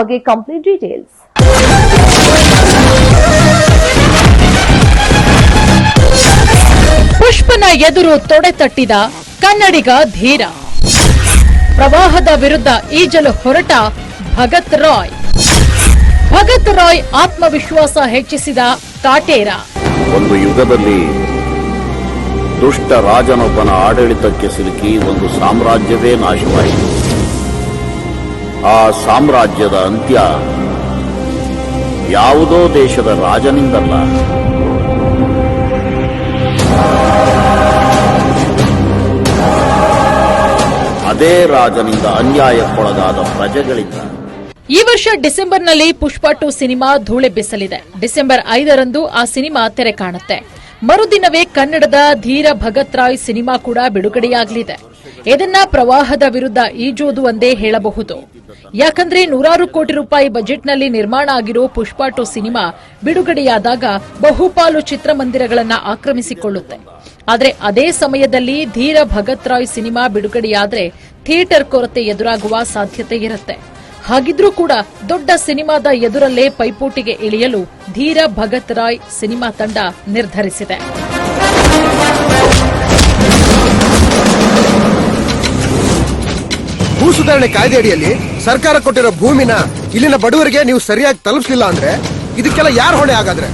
ಬಗ್ಗೆ complete details ಪುಷ್ಪನ ಎದುರು ತೊಡೆ ತಟ್ಟಿದ ಕನ್ನಡಿಗ ಧೀರ. ಪ್ರವಾಹದ ವಿರುದ್ಧ ಈಜಲು ಹೊರಟ ಭಗತ್ ರಾಯ್. ಭಗತ್ ರಾಯ್ ಆತ್ಮವಿಶ್ವಾಸ ಹೆಚ್ಚಿಸಿದ ಕಾಟೇರ. ಒಂದು ಯುಗದಲ್ಲಿ ದುಷ್ಟ ರಾಜನೊಬ್ಬನ ಆಡಳಿತಕ್ಕೆ ಸಿಲುಕಿ ಒಂದು ಸಾಮ್ರಾಜ್ಯವೇ ನಾಶವಾಯಿತು. ಆ ಸಾಮ್ರಾಜ್ಯದ ಅಂತ್ಯ ಯಾವುದೋ ದೇಶದ ರಾಜನಿಂದಲ್ಲ. ಅದೇ ರಾಜನಿಂದ ಅನ್ಯಾಯಕ್ಕೊಳಗಾದ ಪ್ರಜೆಗಳಿಂದ. ಈ ವರ್ಷ ಡಿಸೆಂಬರ್ನಲ್ಲಿ ಪುಷ್ಪ ಟು ಸಿನಿಮಾ ಧೂಳೆಬ್ಬಿಸಲಿದೆ ಡಿಸೆಂಬರ್ ಐದರಂದು ಆ ಸಿನಿಮಾ ತೆರೆ ಕಾಣುತ್ತೆ. ಮರುದಿನವೇ ಕನ್ನಡದ ಧೀರ ಭಗತ್ ರಾಯ್ ಸಿನಿಮಾ ಕೂಡ ಬಿಡುಗಡೆಯಾಗಲಿದೆ. ಇದನ್ನ ಪ್ರವಾಹದ ವಿರುದ್ಧ ಈಜೋದು ಒಂದೇ ಹೇಳಬಹುದು. ಯಾಕಂದ್ರೆ ನೂರಾರು ಕೋಟಿ ರೂಪಾಯಿ ಬಜೆಟ್ನಲ್ಲಿ ನಿರ್ಮಾಣ ಆಗಿರೋ ಪುಷ್ಪಾಟು ಸಿನಿಮಾ ಬಿಡುಗಡೆಯಾದಾಗ ಬಹುಪಾಲು ಚಿತ್ರಮಂದಿರಗಳನ್ನ ಆಕ್ರಮಿಸಿಕೊಳ್ಳುತ್ತೆ. ಆದರೆ ಅದೇ ಸಮಯದಲ್ಲಿ ಧೀರ ಭಗತ್ ರಾಯ್ ಸಿನಿಮಾ ಬಿಡುಗಡೆಯಾದ್ರೆ ಥಿಯೇಟರ್ ಕೊರತೆ ಎದುರಾಗುವ ಸಾಧ್ಯತೆ ಇರುತ್ತೆ. ಹಾಗಿದ್ರೂ ಕೂಡ ದೊಡ್ಡ ಸಿನಿಮಾದ ಎದುರಲ್ಲೇ ಪೈಪೋಟಿಗೆ ಇಳಿಯಲು ಧೀರ ಭಗತ್ ರಾಯ್ ಸಿನಿಮಾ ತಂಡ ನಿರ್ಧರಿಸಿದೆ. ಭೂ ಸುಧಾರಣೆ ಕಾಯ್ದೆ ಅಡಿಯಲ್ಲಿ ಸರ್ಕಾರ ಕೊಟ್ಟಿರೋ ಭೂಮಿನ ಇಲ್ಲಿನ ಬಡವರಿಗೆ ನೀವು ಸರಿಯಾಗಿ ತಲುಪಿಸಲಿಲ್ಲ ಅಂದ್ರೆ ಇದಕ್ಕೆಲ್ಲ ಯಾರು ಹೊಣೆ ಹಾಗಾದ್ರೆ?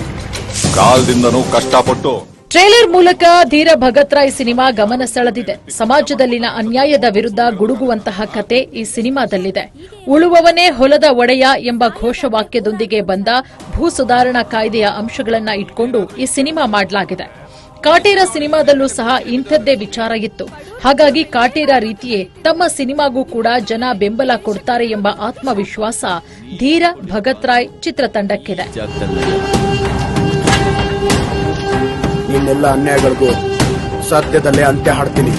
ಕಾಲದಿಂದನೂ ಕಷ್ಟಪಟ್ಟು ಟ್ರೇಲರ್ ಮೂಲಕ ಧೀರ ಭಗತ್ ರಾಯ್ ಸಿನಿಮಾ ಗಮನ ಸೆಳೆದಿದೆ. ಸಮಾಜದಲ್ಲಿನ ಅನ್ಯಾಯದ ವಿರುದ್ಧ ಗುಡುಗುವಂತಹ ಕತೆ ಈ ಸಿನಿಮಾದಲ್ಲಿದೆ. ಉಳುವವನೇ ಹೊಲದ ಒಡೆಯ ಎಂಬ ಘೋಷವಾಕ್ಯದೊಂದಿಗೆ ಬಂದ ಭೂ ಸುಧಾರಣಾ ಕಾಯ್ದೆಯ ಅಂಶಗಳನ್ನ ಇಟ್ಕೊಂಡು ಈ ಸಿನಿಮಾ ಮಾಡಲಾಗಿದೆ. ಕಾಟೇರ ಸಿನಿಮಾದಲ್ಲೂ ಸಹ ಇಂಥದ್ದೇ ವಿಚಾರ ಇತ್ತು. ಹಾಗಾಗಿ ಕಾಟೇರ ರೀತಿಯೇ ತಮ್ಮ ಸಿನಿಮಾಗೂ ಕೂಡ ಜನ ಬೆಂಬಲ ಕೊಡ್ತಾರೆ ಎಂಬ ಆತ್ಮವಿಶ್ವಾಸ ಧೀರ ಭಗತ್ ರಾಯ್ ಚಿತ್ರತಂಡಕ್ಕಿದೆ. ಇನ್ನೆಲ್ಲ ಅನ್ಯಾಯಗಳಿಗೂ ಸತ್ಯದಲ್ಲೇ ಅಂತ್ಯ ಹಾಡ್ತೀನಿ.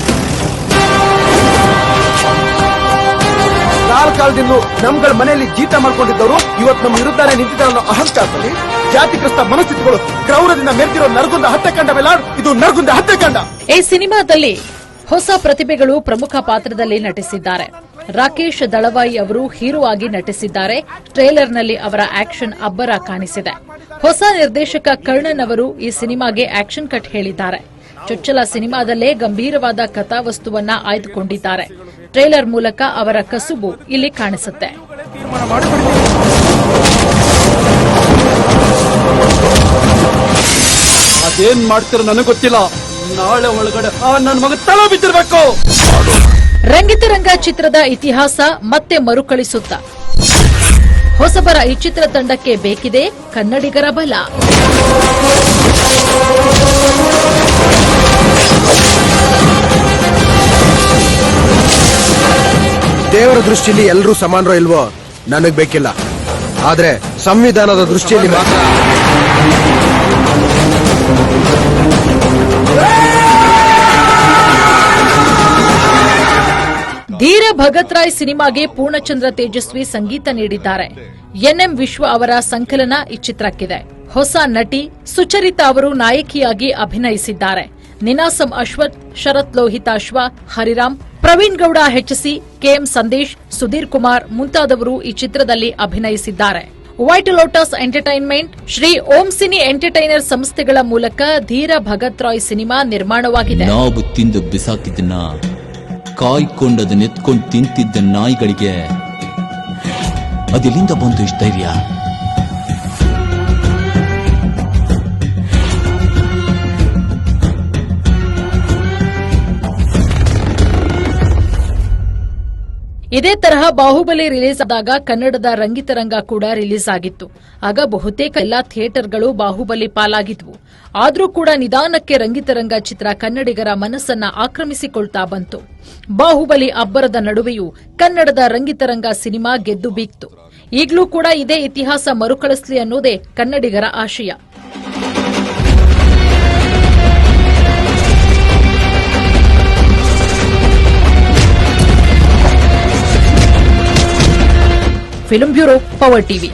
ಕಾಲ ಕಾಲದಿಂದ ನಮ್ಗಳ ಮನೆಯಲ್ಲಿ ಜೀತ ಮಾಡ್ಕೊಂಡಿದ್ದವರು ಇವತ್ತು ನಮ್ಮ ವಿರುದ್ಧನೇ ನಿಂತಿದ್ದಾರೆ ಅನ್ನೋ ಅಹಂಕಾರದಲ್ಲಿ ಜಾತಿಗ್ರಸ್ತ ಮನಸ್ಥಿತಿಗಳು ಕ್ರೌರದಿಂದ ಮೆರೆದಿರೋ ನರಗುಂದ ಹತ್ಯೆಕಂಡವೆಲ್ಲ ಇದು ನರಗುಂದ ಹತ್ತಕಂಡ ಈ ಸಿನಿಮಾದಲ್ಲಿ ಹೊಸ ಪ್ರತಿಭೆಗಳು ಪ್ರಮುಖ ಪಾತ್ರದಲ್ಲಿ ನಟಿಸಿದ್ದಾರೆ. ರಾಕೇಶ್ ದಳವಾಯಿ ಅವರು ಹೀರೋ ಆಗಿ ನಟಿಸಿದ್ದಾರೆ. ಟ್ರೇಲರ್ನಲ್ಲಿ ಅವರ ಆಕ್ಷನ್ ಅಬ್ಬರ ಕಾಣಿಸಿದೆ. ಹೊಸ ನಿರ್ದೇಶಕ ಕರ್ಣನ್ ಅವರು ಈ ಸಿನಿಮಾಗೆ ಆಕ್ಷನ್ ಕಟ್ ಹೇಳಿದ್ದಾರೆ. ಚೊಚ್ಚಲ ಸಿನಿಮಾದಲ್ಲೇ ಗಂಭೀರವಾದ ಕಥಾವಸ್ತುವನ್ನ ಆಯ್ದುಕೊಂಡಿದ್ದಾರೆ. ಟ್ರೇಲರ್ ಮೂಲಕ ಅವರ ಕಸುಬು ಇಲ್ಲಿ ಕಾಣಿಸುತ್ತೆ. ಅದೇನ್ ಮಾಡ್ತಿರೋ ನನಗೆ ಗೊತ್ತಿಲ್ಲ. ನಾಳೆ ಒಳಗಡೆ ನನ್ನ ಮಗ ತಳ ಬಿದ್ದಿರ್ಬೇಕು. ರಂಗಿತರಂಗ ಚಿತ್ರದ ಇತಿಹಾಸ ಮತ್ತೆ ಮರುಕಳಿಸುತ್ತ. ಹೊಸಬರ ಈ ಚಿತ್ರ ತಂಡಕ್ಕೆ ಬೇಕಿದೆ ಕನ್ನಡಿಗರ ಬಲ. ದೃಷ್ಟಿಯಲ್ಲಿ ಎಲ್ಲರೂ ಸಮಾನರೋ ಇಲ್ವೋ? ನನಗ್ ಬೇಕಿಲ್ಲ. ಆದ್ರೆ ಸಂವಿಧಾನದ ದೃಷ್ಟಿಯಲ್ಲಿ ಮಾತ್ರ ಧೀರ ಭಗತ್ ರಾಯ್ ಸಿನಿಮಾಗೆ ಪೂರ್ಣಚಂದ್ರ ತೇಜಸ್ವಿ ಸಂಗೀತ ನೀಡಿದ್ದಾರೆ. ಎನ್ಎಂ ವಿಶ್ವ ಅವರ ಸಂಕಲನ ಈ ಚಿತ್ರಕ್ಕಿದೆ. ಹೊಸ ನಟಿ ಸುಚರಿತಾ ಅವರು ನಾಯಕಿಯಾಗಿ ಅಭಿನಯಿಸಿದ್ದಾರೆ. Ninasam Ashwath, Sharath Lohithaswa, Hariram Praveen Gowda H C K M Sandesh, Sudhir Kumar ಮುಂತಾದವರು ಈ ಚಿತ್ರದಲ್ಲಿ ಅಭಿನಯಿಸಿದ್ದಾರೆ. White lotus entertainment Shri Om cine entertainer ಸಂಸ್ಥೆಗಳ ಮೂಲಕ ಧೀರ ಭಗತ್ ರಾಯ್ ಸಿನಿಮಾ ನಿರ್ಮಾಣವಾಗಿದೆ. ನಾವು ತಿಂದು ಬಿಸಾಕಿದ್ದನ್ನ ಕಾಯ್ಕೊಂಡು ನೆತ್ಕೊಂಡು ತಿಂತಿದ್ದ ನಾಯಿಗಳಿಗೆ ಅದೆಲ್ಲಿಂದ ಬಂತು ಇಷ್ಟ ಇದೇ ತರಹ ಬಾಹುಬಲಿ ರಿಲೀಸ್ ಆದಾಗ ಕನ್ನಡದ ರಂಗಿತರಂಗ ಕೂಡ ರಿಲೀಸ್ ಆಗಿತ್ತು. ಆಗ ಬಹುತೇಕ ಎಲ್ಲಾ ಥಿಯೇಟರ್ಗಳು ಬಾಹುಬಲಿ ಪಾಲಾಗಿದ್ವು. ಆದರೂ ಕೂಡ ನಿಧಾನಕ್ಕೆ ರಂಗಿತರಂಗ ಚಿತ್ರ ಕನ್ನಡಿಗರ ಮನಸ್ಸನ್ನ ಆಕ್ರಮಿಸಿಕೊಳ್ತಾ ಬಂತು. ಬಾಹುಬಲಿ ಅಬ್ಬರದ ನಡುವೆಯೂ ಕನ್ನಡದ ರಂಗಿತರಂಗ ಸಿನಿಮಾ ಗೆದ್ದು ಬೀಗ್ತು ಈಗಲೂ ಕೂಡ ಇದೇ ಇತಿಹಾಸ ಮರುಕಳಿಸಲಿ ಅನ್ನೋದೇ ಕನ್ನಡಿಗರ ಆಶಯ. Film bureau power TV